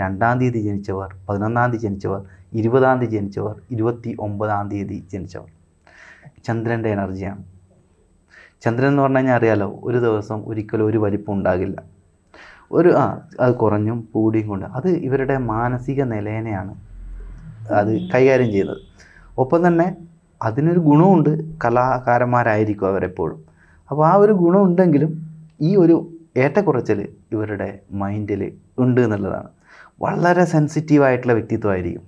രണ്ടാം തീയതി ജനിച്ചവർ പതിനൊന്നാം തീയതി ജനിച്ചവർ ഇരുപതാം തീയതി ജനിച്ചവർ ഇരുപത്തി ഒമ്പതാം തീയതി ജനിച്ചവർ. ചന്ദ്രന്റെ എനർജിയാണ്. ചന്ദ്രൻ എന്ന് പറഞ്ഞു കഴിഞ്ഞാൽ അറിയാലോ ഒരു ദിവസം ഒരിക്കലും ഒരു വലിപ്പം ഉണ്ടാകില്ല. ഒരു ആ അത് കുറഞ്ഞും കൂടിയും കൊണ്ട്. അത് ഇവരുടെ മാനസിക നിലേനെയാണ് അത് കൈകാര്യം ചെയ്യുന്നത്. ഒപ്പം തന്നെ അതിനൊരു ഗുണമുണ്ട് കലാകാരന്മാരായിരിക്കും അവരെപ്പോഴും. അപ്പോൾ ആ ഒരു ഗുണമുണ്ടെങ്കിലും ഈ ഒരു ഏറ്റക്കുറച്ചിൽ ഇവരുടെ മൈൻഡിൽ ഉണ്ട് എന്നുള്ളതാണ്. വളരെ സെൻസിറ്റീവായിട്ടുള്ള വ്യക്തിത്വമായിരിക്കും.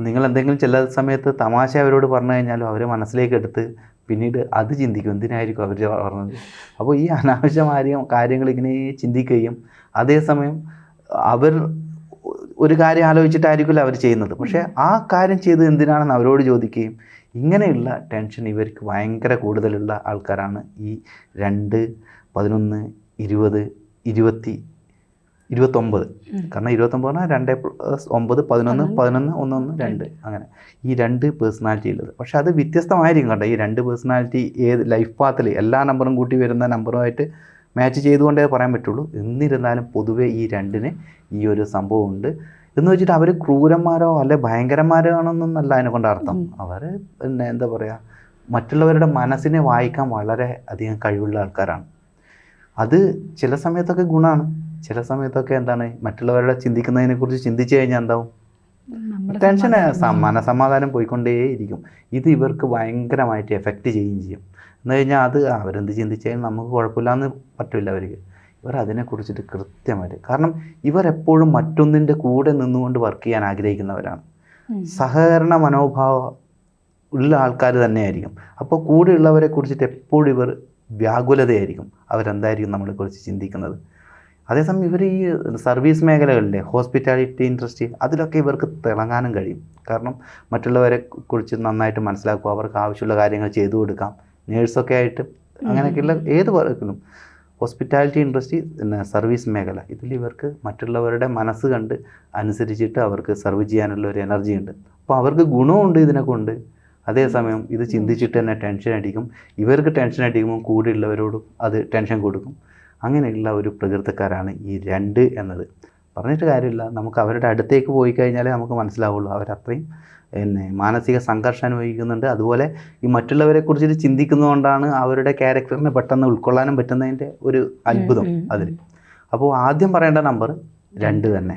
നിങ്ങൾ എന്തെങ്കിലും ചില സമയത്ത് തമാശ അവരോട് പറഞ്ഞു കഴിഞ്ഞാലും അവരെ മനസ്സിലേക്ക് എടുത്ത് പിന്നീട് അത് ചിന്തിക്കും. എന്തിനായിരിക്കും അവർ പറഞ്ഞത്? അപ്പോൾ ഈ അനാവശ്യമായ കാര്യങ്ങൾ ഇങ്ങനെ ചിന്തിക്കുകയും അതേസമയം അവർ ഒരു കാര്യം ആലോചിച്ചിട്ടായിരിക്കില്ല അവർ ചെയ്യുന്നത്. പക്ഷേ ആ കാര്യം ചെയ്ത് എന്തിനാണെന്ന് അവരോട് ചോദിക്കുകയും ഇങ്ങനെയുള്ള ടെൻഷൻ ഇവർക്ക് ഭയങ്കര കൂടുതലുള്ള ആൾക്കാരാണ് ഈ രണ്ട് പതിനൊന്ന് ഇരുപത് ഇരുപത്തി ഇരുപത്തൊമ്പത്. കാരണം ഇരുപത്തൊമ്പത് പറഞ്ഞാൽ രണ്ട് പ്ലസ് ഒമ്പത് പതിനൊന്ന് പതിനൊന്ന്. ഒന്നൊന്ന് രണ്ട്. അങ്ങനെ. ഈ രണ്ട് പേഴ്സണാലിറ്റി ഉള്ളത് പക്ഷേ അത് വ്യത്യസ്തമായിരിക്കും കേട്ടോ. ഈ രണ്ട് പേഴ്സണാലിറ്റി ഏത് ലൈഫ് പാത്തിൽ എല്ലാ നമ്പറും കൂട്ടി വരുന്ന നമ്പറുമായിട്ട് മാച്ച് ചെയ്തുകൊണ്ടേ പറയാൻ പറ്റുള്ളൂ. എന്നിരുന്നാലും പൊതുവേ ഈ രണ്ടിന് ഈ ഒരു സംഭവം ഉണ്ട് എന്ന് വെച്ചിട്ട് അവർ ക്രൂരന്മാരോ അല്ലെ ഭയങ്കരന്മാരോ ആണെന്നൊന്നല്ല അതിനെ കൊണ്ട് അർത്ഥം. അവർ പിന്നെ എന്താ പറയുക മറ്റുള്ളവരുടെ മനസ്സിനെ വായിക്കാൻ വളരെ അധികം കഴിവുള്ള ആൾക്കാരാണ്. അത് ചില സമയത്തൊക്കെ ഗുണമാണ് ചില സമയത്തൊക്കെ എന്താണ് മറ്റുള്ളവരുടെ ചിന്തിക്കുന്നതിനെ കുറിച്ച് ചിന്തിച്ചു കഴിഞ്ഞാൽ എന്താവും? ടെൻഷൻ മനസമാധാനം പോയിക്കൊണ്ടേയിരിക്കും. ഇത് ഇവർക്ക് ഭയങ്കരമായിട്ട് എഫക്റ്റ് ചെയ്യുകയും ചെയ്യും. എന്ന് കഴിഞ്ഞാൽ അത് അവരെന്ത് ചിന്തിച്ചാലും നമുക്ക് കുഴപ്പമില്ലാന്ന് പറ്റില്ല അവർക്ക്. ഇവർ അതിനെക്കുറിച്ചിട്ട് കൃത്യമായിട്ട് കാരണം ഇവർ എപ്പോഴും മറ്റൊന്നിന്റെ കൂടെ നിന്നുകൊണ്ട് വർക്ക് ചെയ്യാൻ ആഗ്രഹിക്കുന്നവരാണ്. സഹകരണ മനോഭാവം ഉള്ള ആൾക്കാർ തന്നെയായിരിക്കും. അപ്പോൾ കൂടെയുള്ളവരെ കുറിച്ചിട്ട് എപ്പോഴും ഇവർ വ്യാകുലതയായിരിക്കും. അവരെന്തായിരിക്കും നമ്മളെക്കുറിച്ച് ചിന്തിക്കുന്നത്? അതേസമയം ഇവർ ഈ സർവീസ് മേഖലകളിലെ ഹോസ്പിറ്റാലിറ്റി ഇൻഡസ്ട്രി അതിലൊക്കെ ഇവർക്ക് തിളങ്ങാനും കഴിയും. കാരണം മറ്റുള്ളവരെ കുറിച്ച് നന്നായിട്ട് മനസ്സിലാക്കുക അവർക്ക് ആവശ്യമുള്ള കാര്യങ്ങൾ ചെയ്തു കൊടുക്കാം. നേഴ്സൊക്കെ ആയിട്ട് അങ്ങനെയൊക്കെയുള്ള ഏത് വർക്കിലും ഹോസ്പിറ്റാലിറ്റി ഇൻഡസ്ട്രി പിന്നെ സർവീസ് മേഖല ഇതിൽ ഇവർക്ക് മറ്റുള്ളവരുടെ മനസ്സ് കണ്ട് അനുസരിച്ചിട്ട് അവർക്ക് സർവ് ചെയ്യാനുള്ള ഒരു എനർജി ഉണ്ട്. അപ്പോൾ അവർക്ക് ഗുണമുണ്ട് ഇതിനെ കൊണ്ട് അതേസമയം ഇത് ചിന്തിച്ചിട്ട് തന്നെ ടെൻഷൻ അടിക്കും. ഇവർക്ക് ടെൻഷൻ അടിക്കുമ്പോൾ കൂടെയുള്ളവരോടും അത് ടെൻഷൻ കൊടുക്കും. അങ്ങനെയുള്ള ഒരു പ്രകൃതക്കാരാണ് ഈ രണ്ട് എന്നത്. പറഞ്ഞിട്ട് കാര്യമില്ല. നമുക്ക് അവരുടെ അടുത്തേക്ക് പോയി കഴിഞ്ഞാലേ നമുക്ക് മനസ്സിലാവുള്ളൂ. അവരത്രയും പിന്നെ മാനസിക സംഘർഷം അനുഭവിക്കുന്നുണ്ട്. അതുപോലെ ഈ മറ്റുള്ളവരെ കുറിച്ചിട്ട് ചിന്തിക്കുന്നതുകൊണ്ടാണ് അവരുടെ ക്യാരക്ടറിനെ പെട്ടെന്ന് ഉൾക്കൊള്ളാനും പറ്റുന്നതിന്റെ ഒരു അത്ഭുതം അതിൽ അപ്പോൾ ആദ്യം പറയേണ്ട നമ്പർ രണ്ട് തന്നെ.